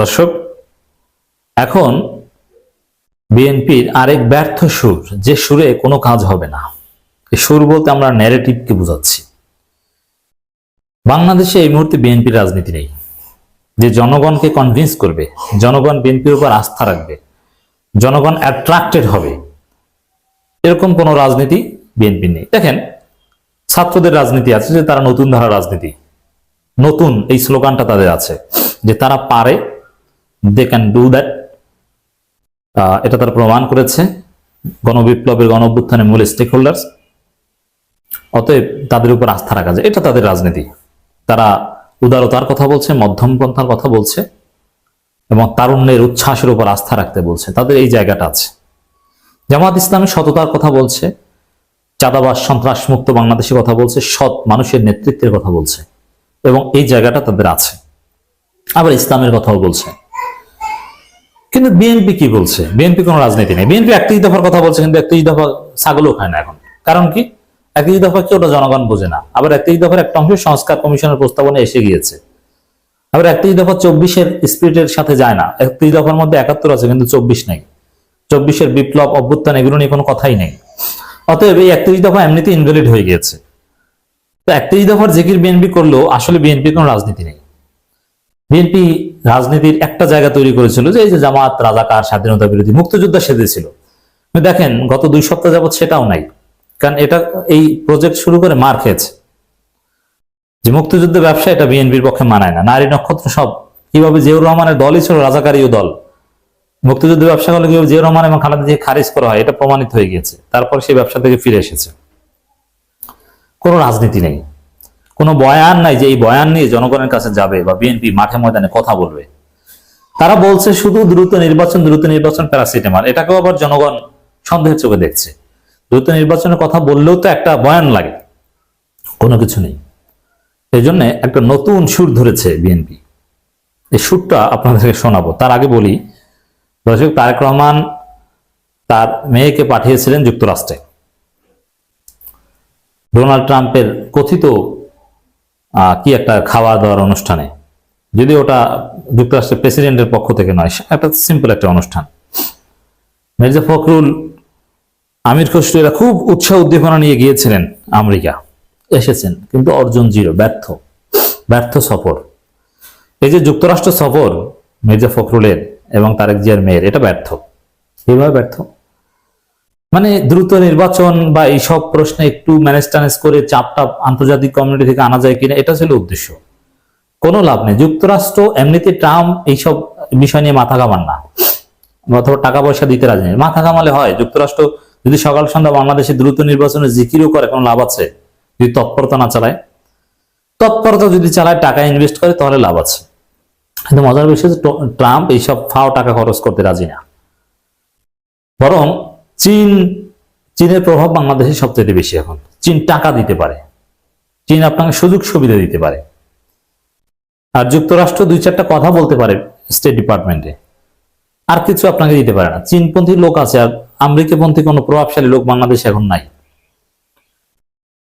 দর্শক, এখন বিএনপির আরেক ব্যর্থ সুর, যে সুরে কোনো কাজ হবে না। এই সুর বলতে আমরা ন্যারেটিভকে বোঝাচ্ছি। বাংলাদেশে এই মুহূর্তে বিএনপির রাজনীতি নেই। যে জনগণকে কনভিন্স করবে, জনগণ বিএনপির উপর আস্থা রাখবে, জনগণ অ্যাট্রাক্টেড হবে, এরকম কোনো রাজনীতি বিএনপির নেই। দেখেন, ছাত্রদের রাজনীতি আছে যে তারা নতুন ধারা রাজনীতি, নতুন এই স্লোগানটা তাদের আছে যে তারা পারে দে ক্যান ডু দ্যাট এটা তারা প্রমাণ করেছে গণবিপ্লবের গণ অভ্যুত্থানের মূল স্টেক হোল্ডার্স অতএব তাদের উপর আস্থা রাখা যায়। এটা তাদের রাজনীতি। তারা উদারতার কথা বলছে মধ্যমপন্থার কথা বলছে এবং তারুণ্যের উচ্ছ্বাসের উপর আস্থা রাখতে বলছে। তাদের এই জায়গাটা আছে। জামাত ইসলামী সততার কথা বলছে চাঁদাবাস সন্ত্রাস মুক্ত বাংলাদেশের কথা বলছে, সৎ মানুষের নেতৃত্বের কথা বলছে এবং এই জায়গাটা তাদের আছে। আবার ইসলামের কথাও বলছে। কিন্তু বিএনপি কি বলছে? বিএনপি কোনো রাজনীতি নেই। বিএনপি একত্রিশ দফার কথা বলছে, কিন্তু একত্রিশ দফা ছাগলও খায় না এখন। কারণ কি? একত্রিশ দফা কি ওটা জনগণ বোঝে না। আবার একত্রিশ দফার একটা অংশ সংস্কার কমিশনের প্রস্তাবনা এসে গিয়েছে। আবার একত্রিশ দফা চব্বিশের স্পিরিটের সাথে যায় না। একত্রিশ দফার মধ্যে একাত্তর আছে, কিন্তু চব্বিশ নেই। চব্বিশের বিপ্লব, অভ্যুত্থান এগুলো নিয়ে কোনো কথাই নেই। অতএব এই একত্রিশ দফা এমনিতে ইনভ্যালিড হয়ে গিয়েছে। তো একত্রিশ দফার জিকির বিএনপি করলেও আসলে বিএনপির কোনো রাজনীতি নেই। বিএনপি রাজনীতির একটা জায়গা তৈরি করেছিল যে এই যে জামাত, রাজাকার, স্বাধীনতা বিরোধী মুক্তিযোদ্ধা সেজেছিল। দেখেন, গত দুই সপ্তাহ যাবৎ সেটাও নাই। কারণ এটা এই প্রজেক্ট শুরু করে মার খেয়েছে। যে মুক্তিযুদ্ধ ব্যবসা এটা বিএনপির পক্ষে মানায় না। নারী নক্ষত্র সব কীভাবে জিয়াউর রহমানের দলই ছিল রাজাকারীয় দল। মুক্তিযুদ্ধ ব্যবসা করলে কীভাবে জিয়াউর রহমান এবং খালেদা জিয়া খারিজ করা হয়, এটা প্রমাণিত হয়ে গিয়েছে। তারপর সেই ব্যবসা থেকে ফিরে এসেছে। কোনো রাজনীতি নেই। কোনো বয়ান নাই যে এই বয়ান নিয়ে জনগণের কাছে যাবে বা বিএনপি মাঠে ময়দানে কথা বলবে। তারা বলছে শুধু দ্রুত নির্বাচন দ্রুত নির্বাচন প্যারাসিটামল। এটাকেও আবার জনগণ সন্দেহের চোখে দেখছে। দ্রুত নির্বাচনের কথা বললেও তো একটা বয়ান লাগে। কোনো কিছু নেই। এই জন্য একটা নতুন সুর ধরেছে বিএনপি। এই সুরটা আপনাদেরকে শোনাবো। তার আগে বলি, দর্শক, তারেক রহমান তার মেয়েকে পাঠিয়েছিলেন যুক্তরাষ্ট্রে। ডোনাল্ড ট্রাম্পের কথিত কি একটা খাওয়া দাওয়ার অনুষ্ঠানে। যদি ওটা যুক্তরাষ্ট্রের প্রেসিডেন্টের পক্ষ থেকে নয় একটা সিম্পল একটা অনুষ্ঠান। মির্জা ফখরুল, আমির খসরু এরা খুব উৎসাহ উদ্দীপনা নিয়ে গিয়েছিলেন আমেরিকা। এসেছেন, কিন্তু অর্জন জিরো, ব্যর্থ। ব্যর্থ সফর। এই যে যুক্তরাষ্ট্র সফর মির্জা ফখরুলের এবং তারেক জিয়ার মেয়ের, এটা ব্যর্থ। কীভাবে ব্যর্থ? মানে দ্রুত নির্বাচন বা এইসব প্রশ্নে একটু ম্যানেজ ট্যানেজ করে চাপটা আন্তর্জাতিক কমিউনিটি থেকে আনা যায় কিনা, এটা ছিল উদ্দেশ্য। কোনো লাভ নেই। যুক্তরাষ্ট্র এমনিতে ট্রাম্প এইসব বিষয় নিয়ে মাথা ঘামান না। অথবা টাকা পয়সা দিতে রাজি নেই। মাথা ঘামালে হয়। যুক্তরাষ্ট্র যদি সকাল সন্ধ্যা বাংলাদেশে দ্রুত নির্বাচনে জিকিরও করে, কোনো লাভ আছে? যদি তৎপরতা না চালায়? তৎপরতা যদি চালায়, টাকা ইনভেস্ট করে, তাহলে লাভ আছে। কিন্তু মজার বিষয় ট্রাম্প এইসব ফাও টাকা খরচ করতে রাজি না। বরং চীন, চীনের প্রভাব বাংলাদেশে সবচেয়ে বেশি এখন। চীন টাকা দিতে পারে। চীন আপনাকে সুযোগ সুবিধা দিতে পারে। আর যুক্তরাষ্ট্র দুই চারটা কথা বলতে পারে স্টেট ডিপার্টমেন্টে আর কিছু আপনাকে দিতে পারে না। চীনপন্থী লোক আছে আর আমেরিকাপন্থী কোনো প্রভাবশালী লোক বাংলাদেশে এখন নাই।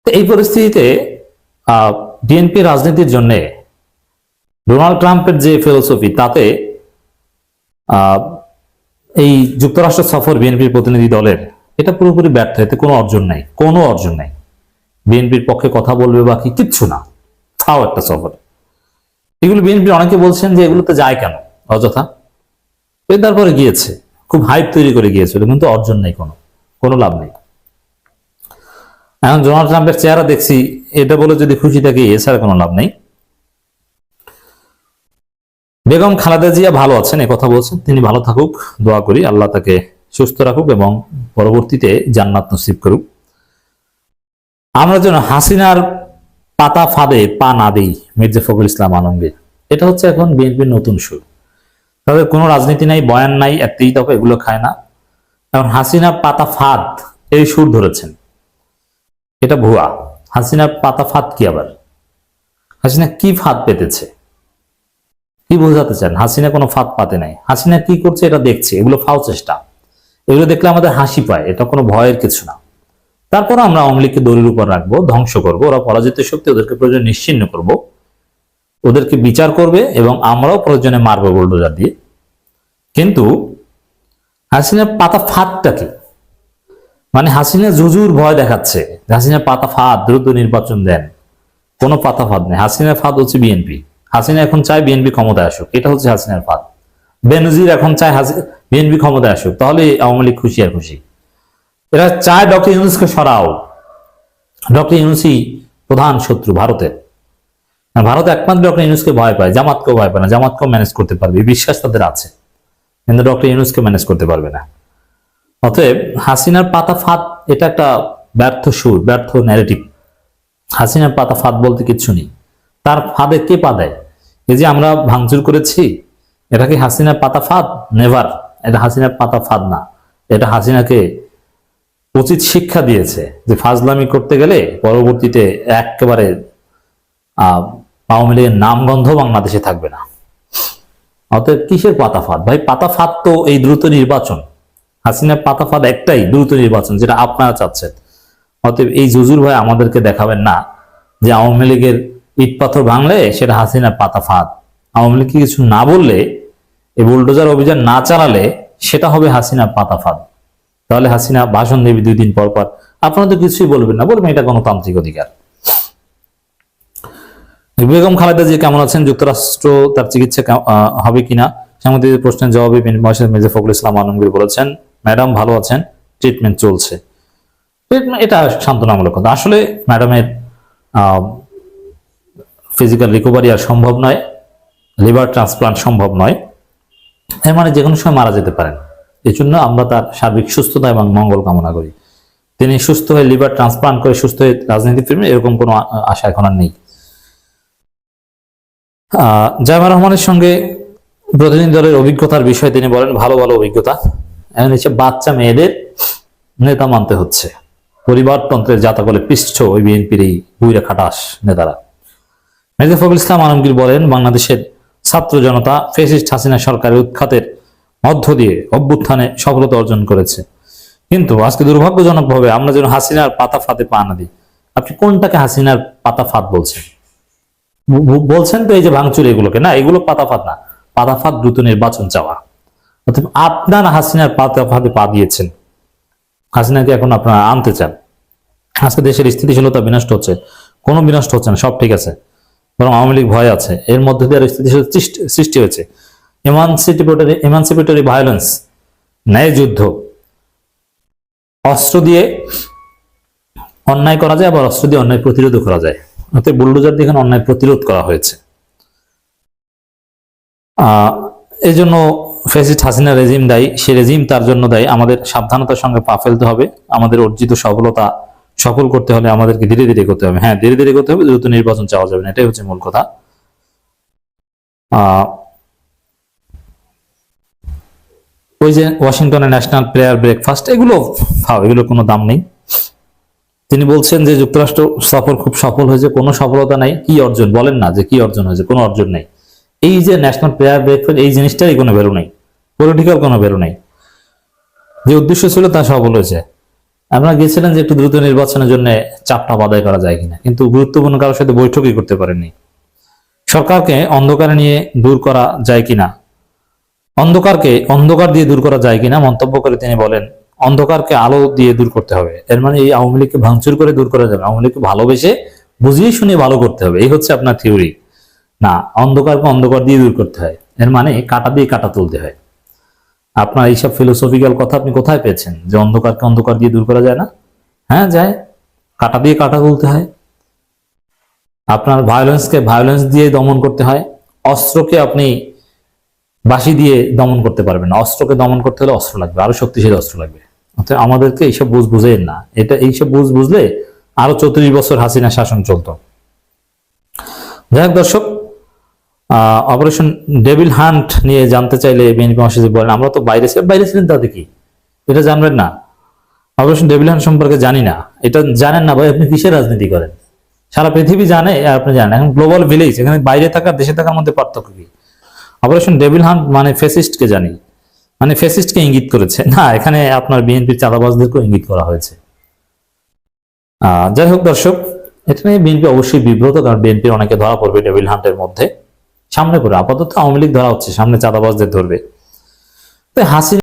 তো এই পরিস্থিতিতে বিএনপি রাজনীতির জন্য ডোনাল্ড ট্রাম্পের যে ফিলোসফি তাতে এই যুক্তরাষ্ট্র সফর বিএনপির প্রতিনিধি দলের, এটা পুরোপুরি ব্যর্থ, এতে কোনো অর্জন নাই, কোনো অর্জন নাই। বিএনপির পক্ষে কথা বলবে বাকি কিচ্ছু না, তাও একটা সফর। এগুলো বিএনপি অনেকে বলছেন যে এগুলোতে যায় কেন, অযথা। এ তারপরে গিয়েছে, খুব হাইপ তৈরি করে গিয়েছিল, কিন্তু অর্জন নেই কোনো কোনো লাভ নেই। এখন ডোনাল্ড ট্রাম্পের চেহারা দেখছি, এটা বলে যদি খুশি থাকি এছাড়া কোনো লাভ নেই। বেগম খালেদা জিয়া ভালো আছেন কথা বলছেন। তিনি ভালো থাকুক, দোয়া করি, আল্লাহ তাকে সুস্থ রাখুক এবং পরবর্তীতে জান্নাত নসিব করুক। আমরা যেন হাসিনার পাতা ফাঁদে পা না দিই, মির্জা ফখরুল ইসলাম আলমগীর। এটা হচ্ছে এখন বিএনপির নতুন সুর। তাদের কোনো রাজনীতি নাই, বয়ান নাই, একটি দফা এগুলো খায় না। এখন হাসিনা পাতা ফাঁদ, এই সুর ধরেছেন। এটা ভুয়া। হাসিনার পাতা ফাঁদ কি আবার? হাসিনা কি ফাঁদ পেতেছে? কি বোঝাতে চান? হাসিনা কোনো ফাঁদ পাতে নাই। হাসিনা কি করছে এটা দেখছে, এগুলো ফাও চেষ্টা। এগুলো দেখলে আমাদের হাসি পায়, এটা কোনো ভয়ের কিছু না। তারপর আমরা আওয়ামী দড়ির উপর রাখব, ধ্বংস করব, ওরা পরাজিত শক্তি ওদেরকে প্রয়োজন নিশ্চিন্ন করব। ওদেরকে বিচার করবে এবং আমরাও প্রয়োজনে মারবো বুলডোজার দিয়ে। কিন্তু হাসিনার পাতা ফাঁদটা কি? মানে হাসিনা জুজুর ভয় দেখাচ্ছে হাসিনার পাতা ফাঁদ, দ্রুত নির্বাচন দেন। কোনো পাতা ফাঁদ নেই। হাসিনার ফাঁদ হচ্ছে বিএনপি। হাসিনা এখন চায় বিএনপি ক্ষমতায় আসুক। এটা হচ্ছে হাসিনার ফাঁদ। বেনজির এখন চায় বিএনপি ক্ষমতায় আসুক। তাহলে আওয়ামী লীগ খুশি আর খুশি? এরা চায় ডক্টর ইউনুসকে সরাও। ডক্টর ইউনুসই প্রধান শত্রু ভারতের। ভারত একমাত্র ডক্টর ইউনুসকে ভয় পায়, জামাতকেও ভয় পায় না। জামাতকেও ম্যানেজ করতে পারবে। বিশ্বাস তাদের আছে। কিন্তু ডক্টর ইউনুসকে ম্যানেজ করতে পারবে না। অতএব হাসিনার পাতা ফাঁদ, এটা একটা ব্যর্থ সুর, ব্যর্থ ন্যারেটিভ হাসিনার পাতা ফাঁদ বলতে কিচ্ছু নেই। তার ফাঁদে কে পা দেয়? এই যে আমরা ভাঙচুর করেছি, এটা কি হাসিনার পাতা ফাঁদ? নেভার এটা হাসিনার পাতা ফাঁদ না। এটা হাসিনাকে উচিত শিক্ষা দিয়েছে যে ফাজলামি করতে গেলে পরবর্তীতে একেবারে আওয়ামী লীগের নামগন্ধ বাংলাদেশে থাকবে না। অতএব কিসের পাতা ফাঁদ? ভাই, পাতা ফাঁদ তো এই দ্রুত নির্বাচন। হাসিনার পাতা ফাঁদ একটাই, দ্রুত নির্বাচন, যেটা আপনারা চাচ্ছেন। অতএব এই জুজুর ভাই আমাদেরকে দেখাবেন না যে আওয়ামী লীগের ইট পাথর ভাঙলে সেটা হাসিনার পাতা ফাঁদ। আওয়ামী লীগ কিছু না বললে, এই বুলডোজার অভিযান না চালালে সেটা হবে হাসিনার পাতা ফাঁদ। তাহলে হাসিনা ভাষণ দেবে দুই দিন পর পর। আপনারা তো কিছুই বলবেন না, বলবেন এটা গণতান্ত্রিক অধিকার। বেগম খালেদা জি কেমন আছেন? যুক্তরাষ্ট্র তার চিকিৎসা হবে কিনা? সাংবাদিকদের প্রশ্নের জবাবে মহেশের মির্জা ফখরুল ইসলাম আলমগীর বলেছেন, ম্যাডাম ভালো আছেন, ট্রিটমেন্ট চলছে। এটা সান্ত্বনামূলক কথা। আসলে ম্যাডামের ফিজিক্যাল রিকভারি আর সম্ভব নয় লিভার ট্রান্সপ্লান্ট সম্ভব নয়, এর মানে যে কোনো সময় মারা যেতে পারেন। এই জন্য আমরা তার সার্বিক সুস্থতা এবং মঙ্গল কামনা করি। তিনি সুস্থ হয়ে লিভার ট্রান্সপ্লান্ট করে সুস্থ হয়ে রাজনীতি ফিরবেন, এরকম কোনো আশা এখন আর নেই। জায়মা রহমানের সঙ্গে প্রতিনিধি দলের অভিজ্ঞতার বিষয়ে তিনি বলেন, ভালো ভালো অভিজ্ঞতা। এমন হচ্ছে বাচ্চা মেয়েদের নেতা মানতে হচ্ছে। পরিবারতন্ত্রের জাতাকলে পৃষ্ঠ ওই বিএনপির এই বুইরা খাটাস নেতারা। মির্জা ফখরুল ইসলাম আলমগীর বলেন, বাংলাদেশের ছাত্র জনতা ফেসিস্ট হাসিনা সরকারের উৎখাতের মধ্য দিয়ে অভ্যুত্থানে সফলতা অর্জন করেছে। কিন্তু আজকে দুর্ভাগ্যজনকভাবে আমরা যেন হাসিনার পাতা ফাঁদে পা না দিই। আপনি কোনটাকে হাসিনার পাতা ফাঁদ বলছেন? বলছেন তো এই যে ভাঙচুর এগুলোকে। না, এগুলো পাতা ফাঁদ না। পাতা ফাঁদ দ্রুত নির্বাচন চাওয়া। অর্থাৎ আপনার হাসিনার পাতা ফাঁদে পা দিয়েছেন। হাসিনাকে এখন আপনারা আনতে চান। আজকে দেশের স্থিতিশীলতা বিনষ্ট হচ্ছে। কোনো বিনষ্ট হচ্ছে না, সব ঠিক আছে। বরং আওয়ামী লীগ ভয় আছে। এর মধ্যে দিয়ে স্থিতিশীল সৃষ্টি- হয়েছে। এমানসিপেটরি এমানসিপেটরি ভায়োলেন্স ন্যায় যুদ্ধ। অস্ত্র দিয়ে অন্যায় করা যায়, আবার অস্ত্র দিয়ে অন্যায় প্রতিরোধ করা যায়। অতএব বুলডোজার দিয়ে অন্যায় প্রতিরোধ করা হয়েছে। এই জন্য ফেসিস্ট হাসিনা রেজিম দায়ী, সে রেজিম তার জন্য দায়ী। আমাদের সাবধানতার সঙ্গে পা ফেলতে হবে। আমাদের অর্জিত সফলতা সফল করতে হলে আমাদেরকে ধীরে ধীরে করতে হবে। হ্যাঁ ধীরে ধীরে করতে হবে, দ্রুত নির্বাচন চাওয়া যাবে না, এটাই হচ্ছে মূল কথা। ওই যে ওয়াশিংটনের ন্যাশনাল প্লেয়ার ব্রেকফাস্ট, এগুলো ফাও এগুলো কোনো দাম নেই। তিনি বলছেন যে যুক্তরাষ্ট্র সফর খুব সফল হয়েছে, কোনো সফলতা নাই, কি অর্জন? বলেন না যে কি অর্জন হয়েছে, কোনো অর্জন নেই। এই যে ন্যাশনাল প্লেয়ার ব্রেকফাস্ট, এই জিনিসটারই কোনো ভ্যালু নেই, পলিটিক্যাল কোনো ভ্যালু নেই। যে উদ্দেশ্য ছিল তা সফল হয়েছে। আপনারা গিয়েছিলেন যে একটু দ্রুত নির্বাচনের জন্য চাপটা আদায় করা যায় কিনা? কিন্তু গুরুত্বপূর্ণ কারোর সাথে বৈঠকই করতে পারেননি। সরকারকে অন্ধকারে নিয়ে দূর করা যায় কিনা? অন্ধকারকে অন্ধকার দিয়ে দূর করা যায় কিনা মন্তব্য করে তিনি বলেন, অন্ধকারকে আলো দিয়ে দূর করতে হবে। এর মানে এই আওয়ামী লীগকে ভাঙচুর করে দূর করা যাবে। আওয়ামী লীগকে ভালোবেসে, বুঝিয়ে শুনে ভালো করতে হবে। এই হচ্ছে আপনার থিওরি। না, অন্ধকারকে অন্ধকার দিয়ে দূর করতে হয়। এর মানে কাটা দিয়ে কাটা তুলতে হয়। আপনার এইসব ফিলোসফিক্যাল কথা আপনি কোথায় পেয়েছেন? যে অন্ধকারকে অন্ধকার দিয়ে দূর করা যায় না? হ্যাঁ যায়। কাটা দিয়ে কাটা তুলতে হয়। আপনার ভায়োলেন্সকে ভায়োলেন্স দিয়ে দমন করতে হয়। অস্ত্রকে আপনি বাঁশি দিয়ে দমন করতে পারবেন না। অস্ত্রকে দমন করতে হলে অস্ত্র লাগবে, আরও শক্তিশালী অস্ত্র লাগবে। অর্থাৎ আমাদেরকে এইসব বুঝ বুঝেন না। এটা, এইসব বুঝ বুঝলে আরও চৌত্রিশ বছর হাসিনা শাসন চলতো। যাই হোক দর্শক অপারেশন ডেভিল হান্ট নিয়ে জানতে চাইলে বিএনপি মহাসচিব বলেন, আমরা তো বাইরে ছিলাম। বাইরে ছিলেন তাতে কি? এটা জানবেন না। অপারেশন ডেভিল হান্ট সম্পর্কে জানি না। এটা জানেন না ভাই, আপনি কিসের রাজনীতি করেন? সারা পৃথিবী জানে, আর আপনি জানেন এখন গ্লোবাল ভিলেজ এখানে বাইরে থাকা, দেশে থাকার মধ্যে পার্থক্য কি? অপারেশন ডেভিল হান্ট মানে ফেসিস্টকে জানি। মানে ফেসিস্টকে ইঙ্গিত করেছে। না, এখানে আপনার বিএনপির চাঁদাবাজদেরকেও ইঙ্গিত করা হয়েছে। যাই হোক দর্শক, এটা নিয়ে বিএনপি অবশ্যই বিব্রত, কারণ বিএনপির অনেকে ধরা পড়বে ডেভিল হান্টের মধ্যে। সামনে করে আপাতত আওয়ামী লীগ ধরা হচ্ছে সামনে চাঁদাবাজদের ধরবে। তাই হাসিনা